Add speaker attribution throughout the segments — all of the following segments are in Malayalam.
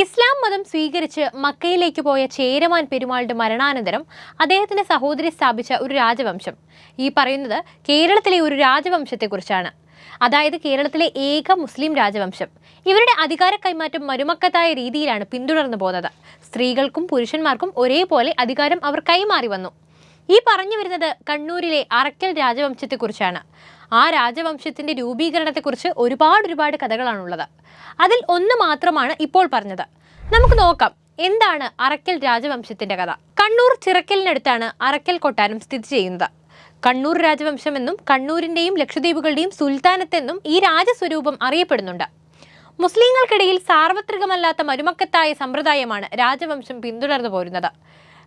Speaker 1: ഇസ്ലാം മതം സ്വീകരിച്ച് മക്കയിലേക്ക് പോയ ചേരമാൻ പെരുമാളുടെ മരണാനന്തരം അദ്ദേഹത്തിന്റെ സഹോദരി സ്ഥാപിച്ച ഒരു രാജവംശം. ഈ പറയുന്നത് കേരളത്തിലെ ഒരു രാജവംശത്തെക്കുറിച്ചാണ്. അതായത് കേരളത്തിലെ ഏക മുസ്ലിം രാജവംശം. ഇവരുടെ അധികാര കൈമാറ്റം മരുമക്കത്തായ രീതിയിലാണ് പിന്തുടർന്നു പോകുന്നത് സ്ത്രീകൾക്കും പുരുഷന്മാർക്കും ഒരേപോലെ അധികാരം അവർ കൈമാറി വന്നു. ഈ പറഞ്ഞു വരുന്നത് കണ്ണൂരിലെ അറക്കൽ രാജവംശത്തെക്കുറിച്ചാണ്. ആ രാജവംശത്തിന്റെ രൂപീകരണത്തെക്കുറിച്ച് ഒരുപാട് ഒരുപാട് കഥകളാണുള്ളത്. അതിൽ ഒന്ന് മാത്രമാണ് ഇപ്പോൾ പറഞ്ഞത്. നമുക്ക് നോക്കാം എന്താണ് അറക്കൽ രാജവംശത്തിന്റെ കഥ? കണ്ണൂർ ചിറക്കലിനടുത്താണ് അറക്കൽ കൊട്ടാരം സ്ഥിതി ചെയ്യുന്നത്. കണ്ണൂർ രാജവംശം എന്നും കണ്ണൂരിന്റെയും ലക്ഷദ്വീപുകളുടെയും സുൽത്താനത്തെന്നും ഈ രാജസ്വരൂപം അറിയപ്പെടുന്നുണ്ട്. മുസ്ലിങ്ങൾക്കിടയിൽ സാർവത്രികമല്ലാത്ത മരുമക്കത്തായ സമ്പ്രദായമാണ് രാജവംശം പിന്തുടർന്നു പോരുന്നത്.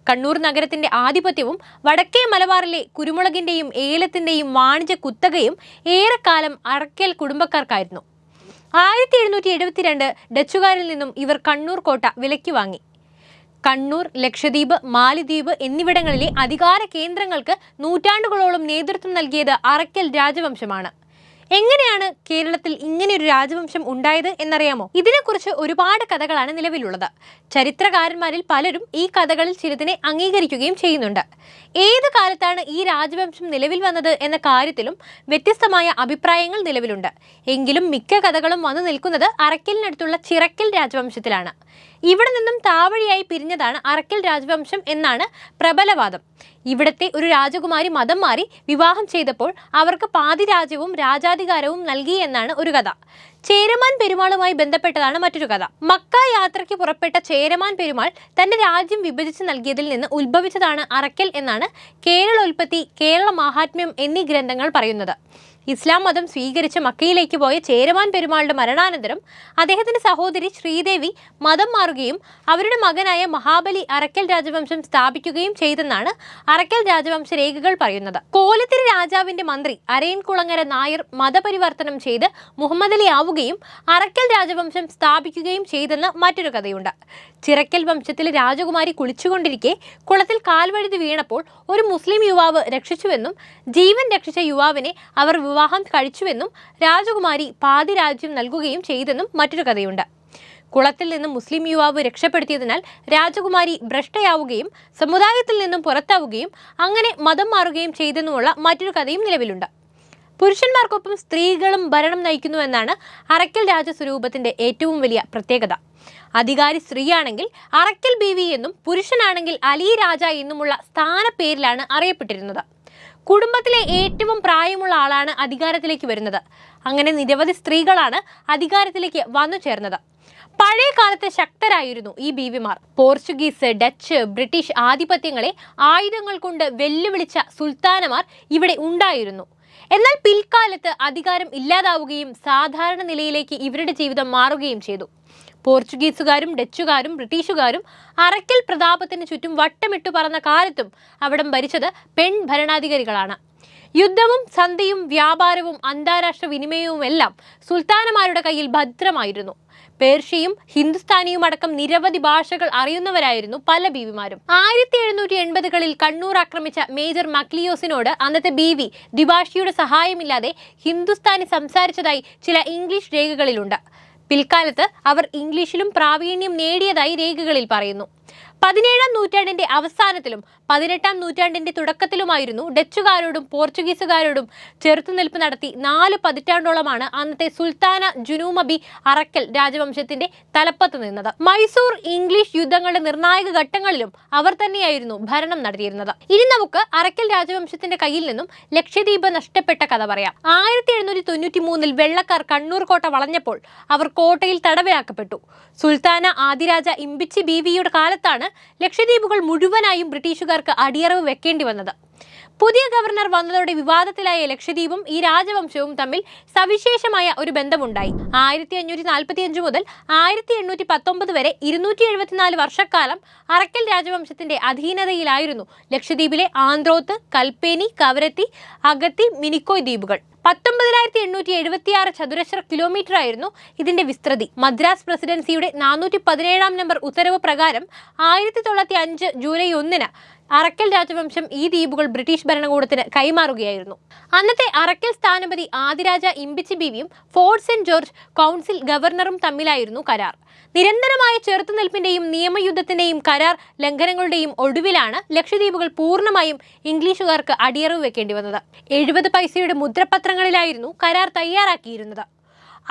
Speaker 1: കണ്ണൂർ നഗരത്തിന്റെ ആധിപത്യവും വടക്കേ മലബാറിലെ കുരുമുളകിന്റെയും ഏലത്തിന്റെയും വാണിജ്യ കുത്തകയും ഏറെക്കാലം അറക്കൽ കുടുംബക്കാർക്കായിരുന്നു. ആയിരത്തി എഴുന്നൂറ്റി എഴുപത്തിരണ്ട് ഡച്ചുകാരിൽ നിന്നും ഇവർ കണ്ണൂർ കോട്ട വിലയ്ക്ക് വാങ്ങി. കണ്ണൂർ ലക്ഷദ്വീപ് മാലിദ്വീപ് എന്നിവിടങ്ങളിലെ അധികാര കേന്ദ്രങ്ങൾക്ക് നൂറ്റാണ്ടുകളോളം നേതൃത്വം നൽകിയത് അറക്കൽ രാജവംശമാണ്. എങ്ങനെയാണ് കേരളത്തിൽ ഇങ്ങനെ ഒരു രാജവംശം ഉണ്ടായത് എന്നറിയാമോ? ഇതിനെക്കുറിച്ച് ഒരുപാട് കഥകളാണ് നിലവിലുള്ളത്. ചരിത്രകാരന്മാരിൽ പലരും ഈ കഥകളിൽ ചിലതിനെ അംഗീകരിക്കുകയും ചെയ്യുന്നുണ്ട്. ഏത് കാലത്താണ് ഈ രാജവംശം നിലവിൽ വന്നത് എന്ന കാര്യത്തിലും വ്യത്യസ്തമായ അഭിപ്രായങ്ങൾ നിലവിലുണ്ട്. എങ്കിലും മിക്ക കഥകളും വന്നു നിൽക്കുന്നത് അറക്കലിനടുത്തുള്ള ചിറക്കൽ രാജവംശത്തിലാണ്. ഇവിടെ നിന്നും താവഴിയായി പിരിഞ്ഞതാണ് അറക്കൽ രാജവംശം എന്നാണ് പ്രബലവാദം. ഇവിടത്തെ ഒരു രാജകുമാരി മതം മാറി വിവാഹം ചെയ്തപ്പോൾ അവർക്ക് പാതി രാജ്യവും രാജാധികാരവും നൽകി എന്നാണ് ഒരു കഥ. ചേരമാൻ പെരുമാളുമായി ബന്ധപ്പെട്ടതാണ് മറ്റൊരു കഥ. മക്ക യാത്രയ്ക്ക് പുറപ്പെട്ട ചേരമാൻ പെരുമാൾ തന്റെ രാജ്യം വിഭജിച്ച് നൽകിയതിൽ നിന്ന് ഉത്ഭവിച്ചതാണ് അറക്കൽ എന്നാണ് കേരളോൽപ്പത്തി കേരള മാഹാത്മ്യം എന്നീ ഗ്രന്ഥങ്ങൾ പറയുന്നത്. ഇസ്ലാം മതം സ്വീകരിച്ച് മക്കയിലേക്ക് പോയ ചേരമാൻ പെരുമാളുടെ മരണാനന്തരം അദ്ദേഹത്തിന്റെ സഹോദരി ശ്രീദേവി മതം മാറുകയും അവരുടെ മകനായ മഹാബലി അറക്കൽ രാജവംശം സ്ഥാപിക്കുകയും ചെയ്തെന്നാണ് അറക്കൽ രാജവംശ രേഖകൾ പറയുന്നത്. കോലത്തിരി രാജാവിന്റെ മന്ത്രി അരയൻകുളങ്ങര നായർ മതപരിവർത്തനം ചെയ്ത് മുഹമ്മദ് അലി ആവുകയും അറക്കൽ രാജവംശം സ്ഥാപിക്കുകയും ചെയ്തെന്ന് മറ്റൊരു കഥയുണ്ട്. ചിറക്കൽ വംശത്തിലെ രാജകുമാരി കുളിച്ചുകൊണ്ടിരിക്കെ കുളത്തിൽ കാൽവഴുതി വീണപ്പോൾ ഒരു മുസ്ലിം യുവാവ് രക്ഷിച്ചുവെന്നും ജീവൻ രക്ഷിച്ച യുവാവിനെ അവർ കഴിച്ചുവെന്നും രാജകുമാരി പാതി രാജ്യം നൽകുകയും ചെയ്തെന്നും മറ്റൊരു കഥയുണ്ട്. കുളത്തിൽ നിന്നും മുസ്ലിം യുവാവ് രക്ഷപ്പെടുത്തിയതിനാൽ രാജകുമാരി ഭ്രഷ്ടയാവുകയും സമുദായത്തിൽ നിന്നും പുറത്താവുകയും അങ്ങനെ മതം മാറുകയും ചെയ്തെന്നുമുള്ള മറ്റൊരു കഥയും നിലവിലുണ്ട്. പുരുഷന്മാർക്കൊപ്പം സ്ത്രീകളും ഭരണം നയിക്കുന്നു എന്നാണ് അറക്കൽ രാജസ്വരൂപത്തിന്റെ ഏറ്റവും വലിയ പ്രത്യേകത. അധികാരി സ്ത്രീയാണെങ്കിൽ അറക്കൽ ബീവി എന്നും പുരുഷനാണെങ്കിൽ അലി രാജ എന്നുമുള്ള സ്ഥാനപ്പേരിലാണ് അറിയപ്പെട്ടിരുന്നത്. കുടുംബത്തിലെ ഏറ്റവും പ്രായമുള്ള ആളാണ് അധികാരത്തിലേക്ക് വരുന്നത്. അങ്ങനെ നിരവധി സ്ത്രീകളാണ് അധികാരത്തിലേക്ക് വന്നു ചേർന്നത്. പഴയ കാലത്ത് ശക്തരായിരുന്നു ഈ ബീവിമാർ. പോർച്ചുഗീസ് ഡച്ച് ബ്രിട്ടീഷ് ആധിപത്യങ്ങളെ ആയുധങ്ങൾ കൊണ്ട് വെല്ലുവിളിച്ച സുൽത്താനമാർ ഇവിടെ ഉണ്ടായിരുന്നു. എന്നാൽ പിൽക്കാലത്ത് അധികാരം ഇല്ലാതാവുകയും സാധാരണ നിലയിലേക്ക് ഇവരുടെ ജീവിതം മാറുകയും ചെയ്തു. പോർച്ചുഗീസുകാരും ഡച്ചുകാരും ബ്രിട്ടീഷുകാരും അറയ്ക്കൽ പ്രതാപത്തിന് ചുറ്റും വട്ടമിട്ടു പറന്ന കാലത്തും അവിടം ഭരിച്ചത് പെൺ ഭരണാധികാരികളാണ് യുദ്ധവും സന്ധിയും വ്യാപാരവും അന്താരാഷ്ട്ര വിനിമയവും എല്ലാം സുൽത്താനമാരുടെ കയ്യിൽ ഭദ്രമായിരുന്നു. പേർഷ്യയും ഹിന്ദുസ്ഥാനിയും അടക്കം നിരവധി ഭാഷകൾ അറിയുന്നവരായിരുന്നു പല ബീവിമാരും. ആയിരത്തി എഴുന്നൂറ്റി എൺപതുകളിൽ കണ്ണൂർ ആക്രമിച്ച മേജർ മക്ലിയോസിനോട് അന്നത്തെ ബീവി ദിഭാഷിയുടെ സഹായമില്ലാതെ ഹിന്ദുസ്ഥാനി സംസാരിച്ചതായി ചില ഇംഗ്ലീഷ് രേഖകളിലുണ്ട്. പിൽക്കാലത്ത് അവർ ഇംഗ്ലീഷിലും പ്രാവീണ്യം നേടിയതായി രേഖകളിൽ പറയുന്നു. പതിനേഴാം നൂറ്റാണ്ടിന്റെ അവസാനത്തിലും പതിനെട്ടാം നൂറ്റാണ്ടിന്റെ തുടക്കത്തിലുമായിരുന്നു ഡച്ചുകാരോടും പോർച്ചുഗീസുകാരോടും ചെറുത്തുനിൽപ്പ് നടത്തി നാല് പതിറ്റാണ്ടോളമാണ് അന്നത്തെ സുൽത്താന ജുനൂമബി അറക്കൽ രാജവംശത്തിന്റെ തലപ്പത്ത് നിന്നത്. മൈസൂർ ഇംഗ്ലീഷ് യുദ്ധങ്ങളുടെ നിർണായക ഘട്ടങ്ങളിലും അവർ തന്നെയായിരുന്നു ഭരണം നടത്തിയിരുന്നത്. ഇനി നമുക്ക് അറക്കൽ രാജവംശത്തിന്റെ കയ്യിൽ നിന്നും ലക്ഷദ്വീപ് നഷ്ടപ്പെട്ട കഥ പറയാം. ആയിരത്തി എഴുന്നൂറ്റി തൊണ്ണൂറ്റി മൂന്നിൽ വെള്ളക്കാർ കണ്ണൂർ കോട്ട വളഞ്ഞപ്പോൾ അവർ കോട്ടയിൽ തടവിലാക്കപ്പെട്ടു. സുൽത്താന ആദിരാജ ഇമ്പിച്ചി ബീവിയുടെ കാലത്താണ് ലക്ഷദ്വീപുകൾ മുഴുവനായും ബ്രിട്ടീഷുകാർക്ക് അടിയറവ് വെക്കേണ്ടി വന്നത്. പുതിയ ഗവർണർ വന്നതോടെ വിവാദത്തിലായ ലക്ഷദ്വീപും ഈ രാജവംശവും തമ്മിൽ സവിശേഷമായ ഒരു ബന്ധമുണ്ടായി. ആയിരത്തി അഞ്ഞൂറ്റി നാൽപ്പത്തി അഞ്ച് മുതൽ ആയിരത്തി എണ്ണൂറ്റി പത്തൊമ്പത് വരെ ഇരുന്നൂറ്റി എഴുപത്തിനാല് വർഷക്കാലം അറക്കൽ രാജവംശത്തിന്റെ അധീനതയിലായിരുന്നു ലക്ഷദ്വീപിലെ ആന്ത്രോത്ത് കൽപ്പേനി കവരത്തി അഗത്തി മിനിക്കോയ് ദ്വീപുകൾ. പത്തൊമ്പതിനായിരത്തി എണ്ണൂറ്റി എഴുപത്തി ആറ് ചതുരശ്ര കിലോമീറ്റർ ആയിരുന്നു ഇതിന്റെ വിസ്തൃതി. മദ്രാസ് പ്രസിഡൻസിയുടെ നാനൂറ്റി പതിനേഴാം നമ്പർ ഉത്തരവ് പ്രകാരം ആയിരത്തി തൊള്ളായിരത്തി അഞ്ച് ജൂലൈ ഒന്നിന് അറക്കൽ രാജവംശം ഈ ദ്വീപുകൾ ബ്രിട്ടീഷ് ഭരണകൂടത്തിന് കൈമാറുകയായിരുന്നു. അന്നത്തെ അറക്കൽ സ്ഥാനപതി ആദിരാജ ഇമ്പിച്ചി ബീവിയും ഫോർട്ട് സെന്റ് ജോർജ് കൗൺസിൽ ഗവർണറും തമ്മിലായിരുന്നു കരാർ. നിരന്തരമായ ചെറുത്തുനിൽപ്പിന്റെയും നിയമയുദ്ധത്തിന്റെയും കരാർ ലംഘനങ്ങളുടെയും ഒടുവിലാണ് ലക്ഷദ്വീപുകൾ പൂർണമായും ഇംഗ്ലീഷുകാർക്ക് അടിയറവ് വെക്കേണ്ടി വന്നത്. എഴുപത് പൈസയുടെ മുദ്രപത്രങ്ങളിലായിരുന്നു കരാർ തയ്യാറാക്കിയിരുന്നത്.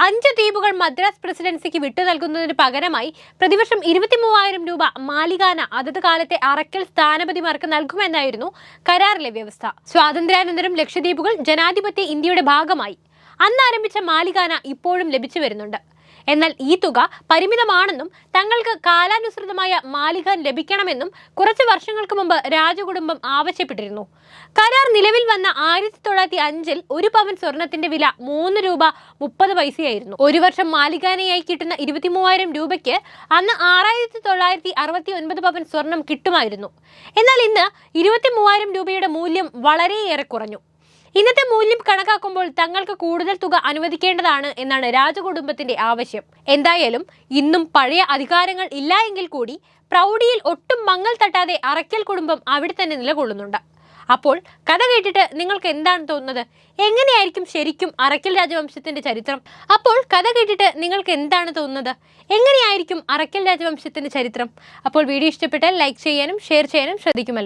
Speaker 1: അഞ്ച് ദ്വീപുകൾ മദ്രാസ് പ്രസിഡൻസിക്ക് വിട്ടു നൽകുന്നതിന് പകരമായി പ്രതിവർഷം ഇരുപത്തി മൂവായിരം രൂപ മാലികാന അതത് കാലത്തെ അറക്കൽ സ്ഥാനപതിമാർക്ക് നൽകുമെന്നായിരുന്നു കരാറിലെ വ്യവസ്ഥ. സ്വാതന്ത്ര്യാനന്തരം ലക്ഷദ്വീപുകൾ ജനാധിപത്യ ഇന്ത്യയുടെ ഭാഗമായി. അന്നാരംഭിച്ച മാലികാന ഇപ്പോഴും ലഭിച്ചു വരുന്നുണ്ട്. എന്നാൽ ഈ തുക പരിമിതമാണെന്നും തങ്ങൾക്ക് കാലാനുസൃതമായ മാലിക ലഭിക്കണമെന്നും കുറച്ച് വർഷങ്ങൾക്ക് മുമ്പ് രാജകുടുംബം ആവശ്യപ്പെട്ടിരുന്നു. കരാർ നിലവിൽ വന്ന ആയിരത്തി തൊള്ളായിരത്തി അഞ്ചിൽ ഒരു പവൻ സ്വർണത്തിന്റെ വില മൂന്ന് രൂപ മുപ്പത് പൈസയായിരുന്നു. ഒരു വർഷം മാലികാനയായി കിട്ടുന്ന ഇരുപത്തി മൂവായിരം രൂപയ്ക്ക് അന്ന് ആറായിരത്തി തൊള്ളായിരത്തി അറുപത്തി ഒൻപത് പവൻ സ്വർണം കിട്ടുമായിരുന്നു. എന്നാൽ ഇന്ന് ഇരുപത്തി മൂവായിരം രൂപയുടെ മൂല്യം വളരെയേറെ കുറഞ്ഞു. ഇന്നത്തെ മൂല്യം കണക്കാക്കുമ്പോൾ തങ്ങൾക്ക് കൂടുതൽ തുക അനുവദിക്കേണ്ടതാണ് എന്നാണ് രാജകുടുംബത്തിന്റെ ആവശ്യം. എന്തായാലും ഇന്നും പഴയ അധികാരങ്ങൾ ഇല്ല എങ്കിൽ കൂടി പ്രൗഢിയിൽ ഒട്ടും മങ്ങൽ തട്ടാതെ അറയ്ക്കൽ കുടുംബം അവിടെ തന്നെ നിലകൊള്ളുന്നുണ്ട്. അപ്പോൾ കഥ കേട്ടിട്ട് നിങ്ങൾക്ക് എന്താണ് തോന്നുന്നത്? എങ്ങനെയായിരിക്കും ശരിക്കും അറയ്ക്കൽ രാജവംശത്തിന്റെ ചരിത്രം? അപ്പോൾ കഥ കേട്ടിട്ട് നിങ്ങൾക്ക് എന്താണ് തോന്നുന്നത്? എങ്ങനെയായിരിക്കും അറയ്ക്കൽ രാജവംശത്തിന്റെ ചരിത്രം? അപ്പോൾ വീഡിയോ ഇഷ്ടപ്പെട്ടാൽ ലൈക്ക് ചെയ്യാനും ഷെയർ ചെയ്യാനും ശ്രദ്ധിക്കുമല്ലോ.